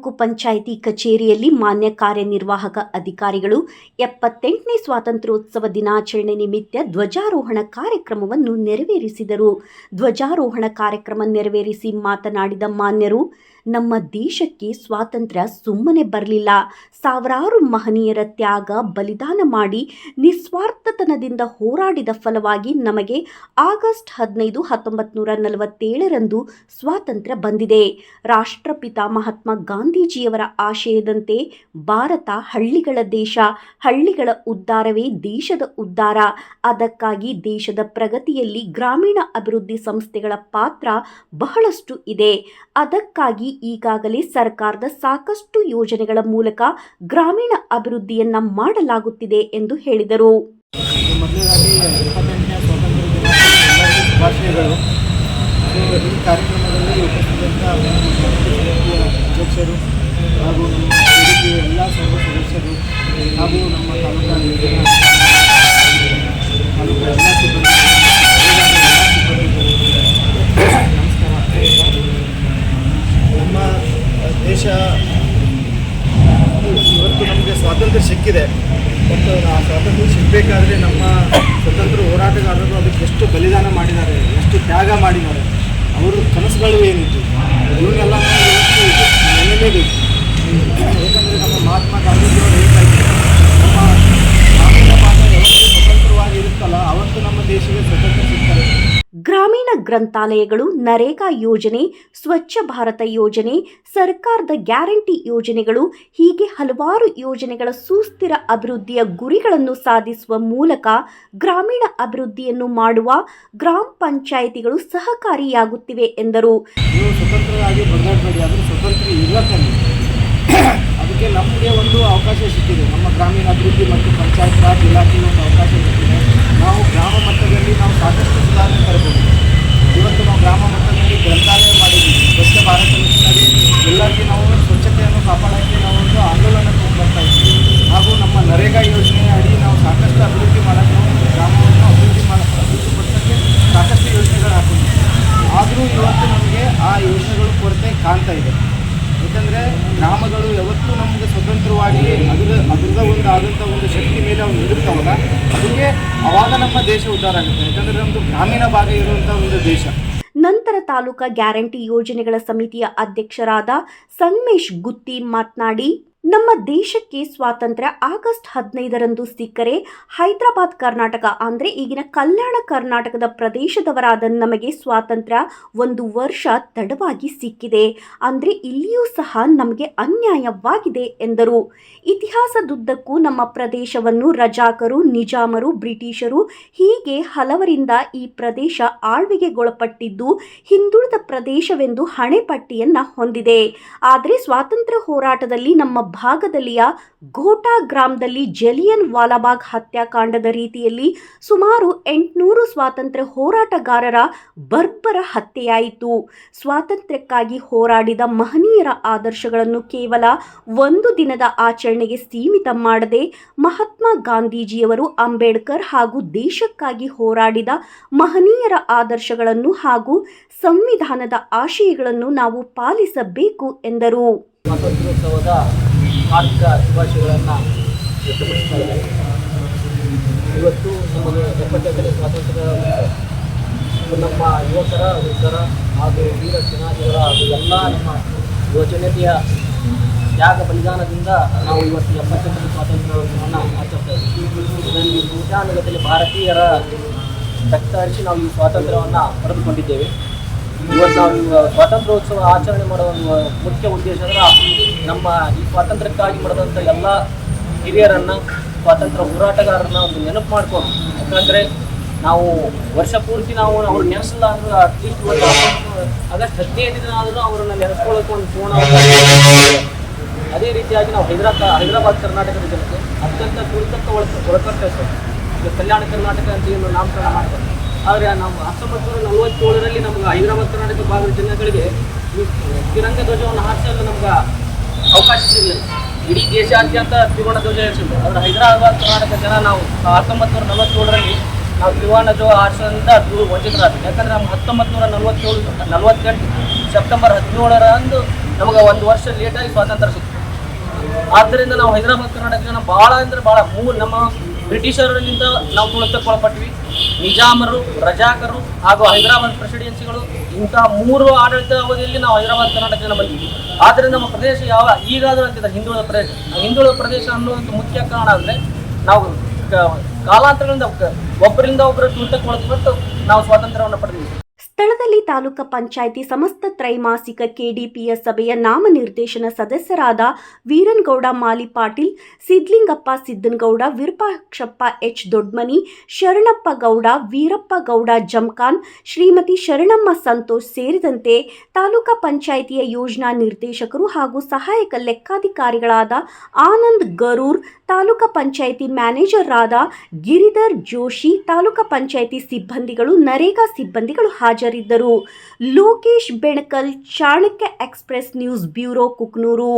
ತಾಲೂಕು ಪಂಚಾಯಿತಿ ಕಚೇರಿಯಲ್ಲಿ ಮಾನ್ಯ ಕಾರ್ಯನಿರ್ವಾಹಕ ಅಧಿಕಾರಿಗಳು ಎಪ್ಪತ್ತೆಂಟನೇ ಸ್ವಾತಂತ್ರ್ಯೋತ್ಸವ ದಿನಾಚರಣೆ ನಿಮಿತ್ತ ಧ್ವಜಾರೋಹಣ ಕಾರ್ಯಕ್ರಮವನ್ನು ನೆರವೇರಿಸಿದರು. ಧ್ವಜಾರೋಹಣ ಕಾರ್ಯಕ್ರಮ ನೆರವೇರಿಸಿ ಮಾತನಾಡಿದ ಮಾನ್ಯರು ನಮ್ಮ ದೇಶಕ್ಕೆ ಸ್ವಾತಂತ್ರ್ಯ ಸುಮ್ಮನೆ ಬರಲಿಲ್ಲ. ಸಾವಿರಾರು ಮಹನೀಯರ ತ್ಯಾಗ, ಬಲಿದಾನ ಮಾಡಿ ನಿಸ್ವಾರ್ಥತನದಿಂದ ಹೋರಾಡಿದ ಫಲವಾಗಿ ನಮಗೆ ಆಗಸ್ಟ್ ಹದಿನೈದು ಹತ್ತೊಂಬತ್ತು ನೂರ ನಲವತ್ತೇಳರಂದು ಸ್ವಾತಂತ್ರ್ಯ ಬಂದಿದೆ. ರಾಷ್ಟ್ರಪಿತ ಮಹಾತ್ಮ ಗಾಂಧೀಜಿಯವರ ಆಶಯದಂತೆ ಭಾರತ ಹಳ್ಳಿಗಳ ದೇಶ, ಹಳ್ಳಿಗಳ ಉದ್ಧಾರವೇ ದೇಶದ ಉದ್ಧಾರ. ಅದಕ್ಕಾಗಿ ದೇಶದ ಪ್ರಗತಿಯಲ್ಲಿ ಗ್ರಾಮೀಣ ಅಭಿವೃದ್ಧಿ ಸಂಸ್ಥೆಗಳ ಪಾತ್ರ ಬಹಳಷ್ಟು ಇದೆ. ಅದಕ್ಕಾಗಿ ಈಗಾಗಲೇ ಸರ್ಕಾರದ ಸಾಕಷ್ಟು ಯೋಜನೆಗಳ ಮೂಲಕ ಗ್ರಾಮೀಣ ಅಭಿವೃದ್ಧಿಯನ್ನ ಮಾಡಲಾಗುತ್ತಿದೆ ಎಂದು ಹೇಳಿದರು. ಕಾರ್ಯಕ್ರಮದಲ್ಲಿ ಹಾಗೂ ನಮ್ಮ ಎಲ್ಲ ಸರ್ವ ಸದಸ್ಯರು ಹಾಗೂ ನಮ್ಮ ತಾಲೂಕಾ ಯೋಜನಾ ತಾಲೂಕಾ ಎಲ್ಲ ಸಿಬ್ಬಂದಿ ಎಲ್ಲ ಸಿಬ್ಬಂದಿಗಳು ನಮಸ್ಕಾರ ನಮ್ಮ ದೇಶ ಇವತ್ತು ನಮಗೆ ಸ್ವಾತಂತ್ರ್ಯ ಸಿಕ್ಕಿದೆ ಮತ್ತು ಆ ಸಿಗಬೇಕಾದ್ರೆ ನಮ್ಮ ಸ್ವತಂತ್ರ ಹೋರಾಟಗಾರರು ಅದಕ್ಕೆ ಎಷ್ಟು ಬಲಿದಾನ ಮಾಡಿದ್ದಾರೆ, ಎಷ್ಟು ತ್ಯಾಗ ಮಾಡಿದ್ದಾರೆ, ಅವ್ರ ಕನಸುಗಳು ಏನಿತ್ತು? ಇವನ್ನೆಲ್ಲ ನೆನಲೇಬೇಕು ಏಕೆಂದರೆ ನಮ್ಮ ಮಹಾತ್ಮ ಗಾಂಧೀಜಿಯವರು ಹೇಳ್ತಾ ಇದ್ರು ನಮ್ಮ ಗ್ರಾಮೀಣ ಭಾಗ ಯಾವತ್ತು ಸ್ವತಂತ್ರವಾಗಿ ಇರುತ್ತಲ್ಲ ಅವತ್ತು ನಮ್ಮ ದೇಶಕ್ಕೆ ಸ್ವತಂತ್ರ ಸಿಗ್ತಾರೆ ಗ್ರಂಥಾಲಯಗಳು ನರೇಗಾ ಯೋಜನೆ, ಸ್ವಚ್ಛ ಭಾರತ ಯೋಜನೆ, ಸರ್ಕಾರದ ಗ್ಯಾರಂಟಿ ಯೋಜನೆಗಳು, ಹೀಗೆ ಹಲವಾರು ಯೋಜನೆಗಳ ಸುಸ್ಥಿರ ಅಭಿವೃದ್ಧಿಯ ಗುರಿಗಳನ್ನು ಸಾಧಿಸುವ ಮೂಲಕ ಗ್ರಾಮೀಣ ಅಭಿವೃದ್ಧಿಯನ್ನು ಮಾಡುವ ಗ್ರಾಮ ಪಂಚಾಯಿತಿಗಳು ಸಹಕಾರಿಯಾಗುತ್ತಿವೆ ಎಂದರು. ಅದಕ್ಕೆ ನಮಗೆ ಒಂದು ಅವಕಾಶ ಸಿಕ್ಕಿದೆ. ನಮ್ಮ ಗ್ರಾಮೀಣ ಅಭಿವೃದ್ಧಿ ಮತ್ತು ಪಂಚಾಯತ್ ರಾಜ್ ಇಲಾಖೆಗೆ ಒಂದು ಅವಕಾಶ ಸಿಕ್ಕಿದೆ. ನಾವು ಗ್ರಾಮ ಮಟ್ಟದಲ್ಲಿ ನಾವು ಸಾಕಷ್ಟು ಸುಧಾರಣೆ ತರಬಹುದು ಇವತ್ತು ನಾವು ಗ್ರಾಮ ಮಟ್ಟದಲ್ಲಿ ಗ್ರಂಥಾಲಯ ಮಾಡಿದ್ದೀವಿ ಸ್ವಚ್ಛ ಭಾರತ ಮಿಷನರಿ ಎಲ್ಲರಿಗೂ ನಾವು ಸ್ವಚ್ಛತೆಯನ್ನು ಕಾಪಾಡೋಕ್ಕೆ ನಾವು ಒಂದು ಆಂದೋಲನ ಬರ್ತಾ ಇದ್ದೀವಿ ಹಾಗೂ ನಮ್ಮ ನರೇಗಾ ಯೋಜನೆಯ ಅಡಿ ಸಾಕಷ್ಟು ಅಭಿವೃದ್ಧಿ ಮಾಡೋಕ್ಕೆ ಗ್ರಾಮವನ್ನು ಅಭಿವೃದ್ಧಿ ಮಾಡ ಅಭಿವೃದ್ಧಿ ಸಾಕಷ್ಟು ಯೋಜನೆಗಳು ಆದರೂ ಇವತ್ತು ನಮಗೆ ಆ ಯೋಜನೆಗಳು ಕೊರತೆ ಕಾಣ್ತಾ ಇದೆ. ಯಾಕಂದರೆ ಗ್ರಾಮಗಳು ಯಾವತ್ತೂ ನಮಗೆ ಸ್ವತಂತ್ರವಾಗಿ ಅದರ ಅದರದ ಒಂದು ಆದಂಥ ಒಂದು ಶಕ್ತಿ ಮೇಲೆ ಅವ್ರು ನಿಲ್ಲುತ್ತವಲ್ಲ ಅದಕ್ಕೆ ಅವಾಗ ನಮ್ಮ ದೇಶ ಉದ್ಧಾರ ಆಗುತ್ತೆ. ಯಾಕಂದರೆ ನಮ್ಮದು ಗ್ರಾಮೀಣ ಭಾಗ ಇರುವಂಥ ಒಂದು ದೇಶ. ನಂತರ ತಾಲೂಕಾ ಗ್ಯಾರಂಟಿ ಯೋಜನೆಗಳ ಸಮಿತಿಯ ಅಧ್ಯಕ್ಷರಾದ ಸಂಮೇಶ್ ಗುತ್ತಿ ಮಾತನಾಡಿ ನಮ್ಮ ದೇಶಕ್ಕೆ ಸ್ವಾತಂತ್ರ್ಯ ಆಗಸ್ಟ್ ಹದಿನೈದರಂದು ಸಿಕ್ಕರೆ ಹೈದರಾಬಾದ್ ಕರ್ನಾಟಕ, ಅಂದರೆ ಈಗಿನ ಕಲ್ಯಾಣ ಕರ್ನಾಟಕದ ಪ್ರದೇಶದವರಾದ ನಮಗೆ ಸ್ವಾತಂತ್ರ್ಯ ಒಂದು ವರ್ಷ ತಡವಾಗಿ ಸಿಕ್ಕಿದೆ. ಅಂದರೆ ಇಲ್ಲಿಯೂ ಸಹ ನಮಗೆ ಅನ್ಯಾಯವಾಗಿದೆ ಎಂದರು. ಇತಿಹಾಸದುದ್ದಕ್ಕೂ ನಮ್ಮ ಪ್ರದೇಶವನ್ನು ರಜಾಕರು, ನಿಜಾಮರು, ಬ್ರಿಟಿಷರು ಹೀಗೆ ಹಲವರಿಂದ ಈ ಪ್ರದೇಶ ಆಳ್ವಿಗೆಗೊಳಪಟ್ಟಿದ್ದು ಹಿಂದುಳಿದ ಪ್ರದೇಶವೆಂದು ಹಣೆಪಟ್ಟಿಯನ್ನು ಹೊಂದಿದೆ. ಆದರೆ ಸ್ವಾತಂತ್ರ್ಯ ಹೋರಾಟದಲ್ಲಿ ನಮ್ಮ ಭಾಗದಲ್ಲಿಯ ಘೋಟಾ ಗ್ರಾಮದಲ್ಲಿ ಜಲಿಯನ್ ವಾಲಾಬಾಗ್ ಹತ್ಯಾಕಾಂಡದ ರೀತಿಯಲ್ಲಿ ಸುಮಾರು ಎಂಟುನೂರು ಸ್ವಾತಂತ್ರ್ಯ ಹೋರಾಟಗಾರರ ಬರ್ಬರ ಹತ್ಯೆಯಾಯಿತು. ಸ್ವಾತಂತ್ರ್ಯಕ್ಕಾಗಿ ಹೋರಾಡಿದ ಮಹನೀಯರ ಆದರ್ಶಗಳನ್ನು ಕೇವಲ ಒಂದು ದಿನದ ಆಚರಣೆಗೆ ಸೀಮಿತ ಮಾಡದೆ ಮಹಾತ್ಮ ಗಾಂಧೀಜಿಯವರು ಅಂಬೇಡ್ಕರ್ ಹಾಗೂ ದೇಶಕ್ಕಾಗಿ ಹೋರಾಡಿದ ಮಹನೀಯರ ಆದರ್ಶಗಳನ್ನು ಹಾಗೂ ಸಂವಿಧಾನದ ಆಶಯಗಳನ್ನು ನಾವು ಪಾಲಿಸಬೇಕು ಎಂದರು. ಹಾರ್ದಿಕ ಶುಭಾಶಯಗಳನ್ನು ವ್ಯಕ್ತಪಡಿಸ್ತಾ ಇವತ್ತು ನಮಗೆ ಎಪ್ಪತ್ತೆಂಟನೇ ಸ್ವಾತಂತ್ರ್ಯ. ನಮ್ಮ ಯುವಕರ, ವೃದ್ಧರ ಹಾಗೂ ವೀರ ಸೇನಾನಿಗಳ ಹಾಗೂ ಎಲ್ಲ ನಮ್ಮ ಯುವಜನತೆಯ ತ್ಯಾಗ ಬಲಿದಾನದಿಂದ ನಾವು ಇವತ್ತು ಎಪ್ಪತ್ತೆಂಟನೇ ಸ್ವಾತಂತ್ರ್ಯವನ್ನು ಆಚರಿಸ್ತಾ ಇದ್ದೀವಿ. ಇದರಲ್ಲಿ ಭಾರತೀಯರ ರಕ್ತ ಹರಿಸಿ ನಾವು ಈ ಸ್ವಾತಂತ್ರ್ಯವನ್ನು ಪಡೆದುಕೊಂಡಿದ್ದೇವೆ. ಇವತ್ತು ನಾವು ಸ್ವಾತಂತ್ರ್ಯೋತ್ಸವ ಆಚರಣೆ ಮಾಡೋ ಒಂದು ಮುಖ್ಯ ಉದ್ದೇಶ ಅಂದ್ರೆ ನಮ್ಮ ಈ ಸ್ವಾತಂತ್ರ್ಯಕ್ಕಾಗಿ ಮಾಡಿದಂಥ ಎಲ್ಲ ಹಿರಿಯರನ್ನು, ಸ್ವಾತಂತ್ರ್ಯ ಹೋರಾಟಗಾರರನ್ನ ಒಂದು ನೆನಪು ಮಾಡ್ಕೊಂಡು, ಯಾಕಂದರೆ ನಾವು ವರ್ಷ ಪೂರ್ತಿ ನಾವು ಅವ್ರು ನೆನೆಸಲ್ಲ ಅಂದ್ರೆ ಅಟ್ಲೀಸ್ಟ್ ಒಂದು ಆಗಸ್ಟ್ ಹದಿನೈದು ದಿನ ಆದರೂ ಅವರನ್ನ ನೆನೆಸ್ಕೊಳ್ಳೋಕೆ ಒಂದು ಪೂರ್ಣ ಅದೇ ರೀತಿಯಾಗಿ ನಾವು ಹೈದರಾಬಾದ್ ಹೈದರಾಬಾದ್ ಕರ್ನಾಟಕದ ಜನತೆ ಅತ್ಯಂತ ತುಳಿತಕ್ಕ ಒಳ ಸರ್. ಈಗ ಕಲ್ಯಾಣ ಕರ್ನಾಟಕ ಅಂತ ಏನು ನಾಮಕರಣ ಮಾಡ್ತಾರೆ. ಆದರೆ ನಮ್ಮ ಹತ್ತೊಂಬತ್ತು ನೂರ ನಲವತ್ತೇಳರಲ್ಲಿ ನಮ್ಗೆ ಹೈದರಾಬಾದ್ ಕರ್ನಾಟಕ ಭಾಗದ ಜನಗಳಿಗೆ ತಿರಂಗ ಧ್ವಜವನ್ನು ಹಾರಿಸಲು ನಮ್ಗೆ ಅವಕಾಶ ಸಿಗಲಿಲ್ಲ. ಇಡೀ ದೇಶಾದ್ಯಂತ ತ್ರಿವರ್ಣ ಧ್ವಜ ಹಾರಿಸಿದ್ರು ಆದರೆ ಹೈದರಾಬಾದ್ ಕರ್ನಾಟಕ ಜನ ನಾವು ಹತ್ತೊಂಬತ್ತು ನೂರ ನಲವತ್ತೇಳರಲ್ಲಿ ನಾವು ತ್ರಿವರ್ಣ ಧ್ವಜ ಹಾರಿಸೋದ್ರಿಂದ ದೂರ ವಂಚಿತರಾದ್ವಿ. ಯಾಕಂದರೆ ನಮ್ಮ ಹತ್ತೊಂಬತ್ತು ನೂರ ನಲವತ್ತೇಳು, ನಲವತ್ತೆಂಟು ಸೆಪ್ಟೆಂಬರ್ ಹದಿನೇಳರಂದು ನಮಗೆ ಒಂದು ವರ್ಷ ಲೇಟಾಗಿ ಸ್ವಾತಂತ್ರ್ಯ ಸಿಕ್ತು. ಆದ್ದರಿಂದ ನಾವು ಹೈದರಾಬಾದ್ ಕರ್ನಾಟಕ ಜನ ಭಾಳ ಅಂದರೆ ಭಾಳ ಮೂರು ನಮ್ಮ ಬ್ರಿಟಿಷರಿಂದ ನಾವು ತುಳಿತಕ್ಕೊಳಪಟ್ವಿ ನಿಜಾಮರು, ರಜಾಕರು ಹಾಗೂ ಹೈದರಾಬಾದ್ ಪ್ರೆಸಿಡೆನ್ಸಿಗಳು ಇಂಥ ಮೂರು ಆಡಳಿತ ಅವಧಿಯಲ್ಲಿ ನಾವು ಹೈದರಾಬಾದ್ ಕರ್ನಾಟಕ ಜನ ಬಂದಿದ್ವಿ ಆದ್ದರಿಂದ ನಮ್ಮ ಪ್ರದೇಶ ಯಾವ ಈಗಾದರೂ ಅಂತಿದೆ, ಹಿಂದುಳಿದ ಪ್ರದೇಶ. ಹಿಂದುಳಿದ ಪ್ರದೇಶ ಅನ್ನುವಂಥ ಮುಖ್ಯ ಕಾರಣ ಅಂದರೆ ನಾವು ಕಾಲಾಂತರಗಳಿಂದ ಒಬ್ಬರಿಂದ ಒಬ್ಬರು ಬಿಟ್ಟು ನಾವು ಸ್ವಾತಂತ್ರ್ಯವನ್ನು ಪಡೆದಿದ್ದೀವಿ. ಸ್ಥಳದಲ್ಲಿ ತಾಲೂಕು ಪಂಚಾಯಿತಿ ಸಮಸ್ತ ತ್ರೈಮಾಸಿಕ ಕೆಡಿಪಿಎಸ್ ಸಭೆಯ ನಾಮನಿರ್ದೇಶನ ಸದಸ್ಯರಾದ ವೀರನ್ಗೌಡ, ಮಾಲಿ ಪಾಟೀಲ್, ಸಿದ್ಲಿಂಗಪ್ಪ ಸಿದ್ದನಗೌಡ ವಿರೂಪಾಕ್ಷಪ್ಪ ಎಚ್ ದೊಡ್ಮನಿ, ಶರಣಪ್ಪ ಗೌಡ, ವೀರಪ್ಪ ಗೌಡ ಜಮ್ಖಾನ್ ಶ್ರೀಮತಿ ಶರಣಮ್ಮ ಸಂತೋಷ್ ಸೇರಿದಂತೆ ತಾಲೂಕಾ ಪಂಚಾಯಿತಿಯ ಯೋಜನಾ ನಿರ್ದೇಶಕರು ಹಾಗೂ ಸಹಾಯಕ ಲೆಕ್ಕಾಧಿಕಾರಿಗಳಾದ ಆನಂದ್ ಗರೂರ್, ತಾಲೂಕಾ ಪಂಚಾಯಿತಿ ಮ್ಯಾನೇಜರ್ ಮ್ಯಾನೇಜರ್ರಾದ ಗಿರಿಧರ್ ಜೋಶಿ, ತಾಲೂಕಾ ಪಂಚಾಯಿತಿ ಸಿಬ್ಬಂದಿಗಳು, ನರೇಗಾ ಸಿಬ್ಬಂದಿಗಳು ಹಾಜರಿದ್ದರು. Lokesh Benakal Chanakya express news bureau Kuknoor.